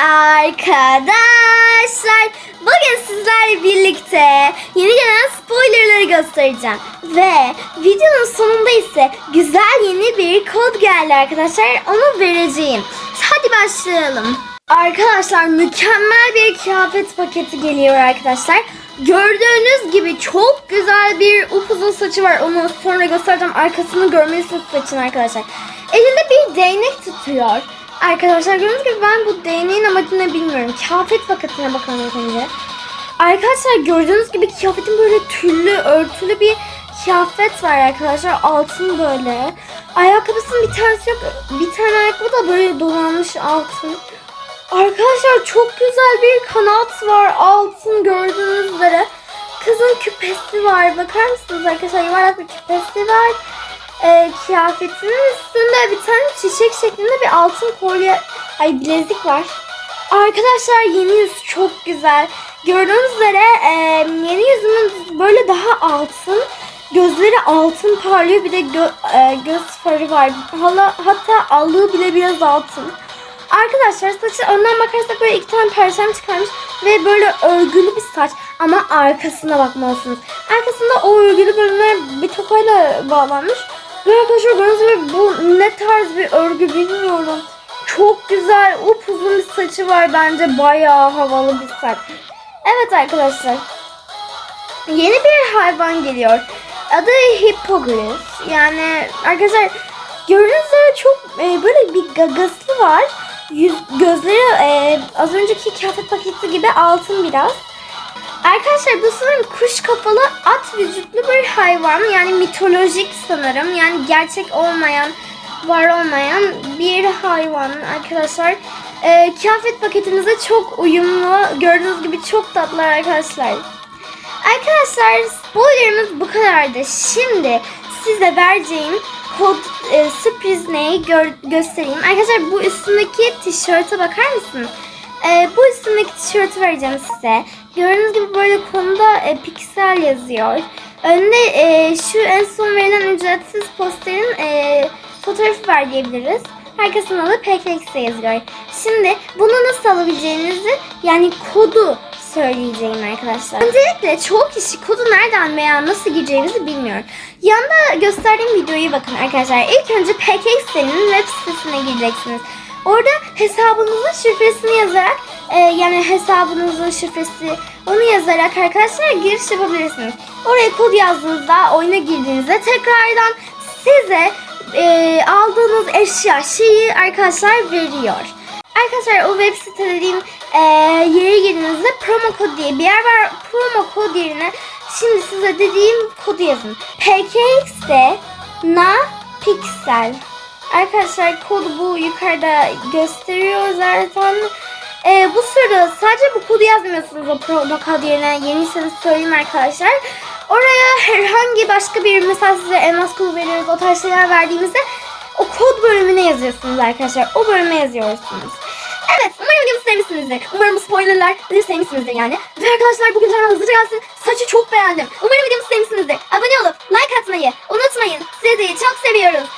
Arkadaşlar bugün sizlerle birlikte yeni gelen spoilerları göstereceğim. Ve videonun sonunda ise güzel yeni bir kod geldi arkadaşlar. Onu vereceğim. Hadi başlayalım. Arkadaşlar mükemmel bir kıyafet paketi geliyor arkadaşlar. Gördüğünüz gibi çok güzel bir upuzun saçı var. Onu sonra göstereceğim. Arkasını görmelisiniz saçın arkadaşlar. Elinde bir değnek tutuyor. Arkadaşlar gördüğünüz gibi ben bu değneğin amacını bilmiyorum. Kıyafet paketine bakalım önce. Arkadaşlar gördüğünüz gibi kıyafetin böyle tüllü, örtülü bir kıyafet var arkadaşlar. Altın böyle. Ayakkabısının bir tanesi yok. Bir tane ayakkabı da böyle dolanmış altın. Arkadaşlar çok güzel bir kanat var. Altın gördüğünüz üzere. Kızın küpesi var. Bakar mısınız arkadaşlar? Yuvarlak bir küpesi var. Ee, kıyafetinin üstünde bir tane çiçek şeklinde bir altın kolye, ay bilezik var. Arkadaşlar yeni yüz çok güzel. Gördüğünüz üzere e, yeni yüzümün böyle daha altın. Gözleri altın parlıyor. Bir de gö- e, göz farı var. Hala, hatta allığı bile biraz altın. Arkadaşlar saçı önden bakarsak böyle iki tane perşem çıkarmış ve böyle örgülü bir saç ama arkasına bakmalısınız. Arkasında o örgülü bölümler bir tokayla bağlanmış. Arkadaşlar gördüğünüz gibi bu ne tarz bir örgü bilmiyorum. Çok güzel upuzun bir saçı var bence bayağı havalı bir saç. Evet arkadaşlar yeni bir hayvan geliyor. Adı Hippogriff. Yani arkadaşlar gördüğünüz üzere çok e, böyle bir gagası var. Yüz, gözleri e, az önceki kıyafet paketi gibi altın biraz. Arkadaşlar bu sanırım kuş kafalı at vücutlu bir hayvan. Yani mitolojik sanırım. Yani gerçek olmayan, var olmayan bir hayvan arkadaşlar. E, kıyafet paketimize çok uyumlu. Gördüğünüz gibi çok tatlı arkadaşlar. Arkadaşlar spoilerimiz bu kadardı. Şimdi size vereceğim kod e, sürpriz neyi gör- göstereyim. Arkadaşlar bu üstündeki tişörte bakar mısınız? E, bu üstündeki tişörtü vereceğim size. Gördüğünüz gibi böyle konuda e, piksel yazıyor. Önde e, şu en son verilen ücretsiz posterin e, fotoğrafı var diyebiliriz. Arkasında da PKX yazıyor. Şimdi bunu nasıl alabileceğinizi yani kodu söyleyeceğim arkadaşlar. Öncelikle çoğu kişi kodu nereden veya nasıl gireceğinizi bilmiyor. Yanda gösterdiğim videoyu bakın arkadaşlar. İlk önce PKX'nin web sitesine gireceksiniz. Orada hesabınızın şifresini yazarak e, yani hesabınızın şifresi onu yazarak arkadaşlar giriş yapabilirsiniz. Oraya kod yazdığınızda oyuna girdiğinizde tekrardan size e, aldığınız eşya şeyi arkadaşlar veriyor. Arkadaşlar o web site dediğim e, yere girdiğinizde promo kod diye bir yer var. Promo kod yerine şimdi size dediğim kodu yazın. PKX'de na pixel. Arkadaşlar kodu bu yukarıda gösteriyor zaten. E, bu sırada sadece bu kodu yazmıyorsunuz o promo kod yerine. Yeniyseniz söyleyeyim arkadaşlar. Oraya herhangi başka bir mesela size elmas kodu veriyoruz o tarz şeyler verdiğimizde o kod bölümüne yazıyorsunuz arkadaşlar. O bölüme yazıyorsunuz. Evet umarım videomu sevmişsinizdir. Umarım bu spoilerlar sizi sevmişsinizdir yani. Ve arkadaşlar bugün hemen hızlıca gelsin. Saçı çok beğendim. Umarım videomu sevmişsinizdir. Abone olup like atmayı unutmayın. Sizi çok seviyoruz.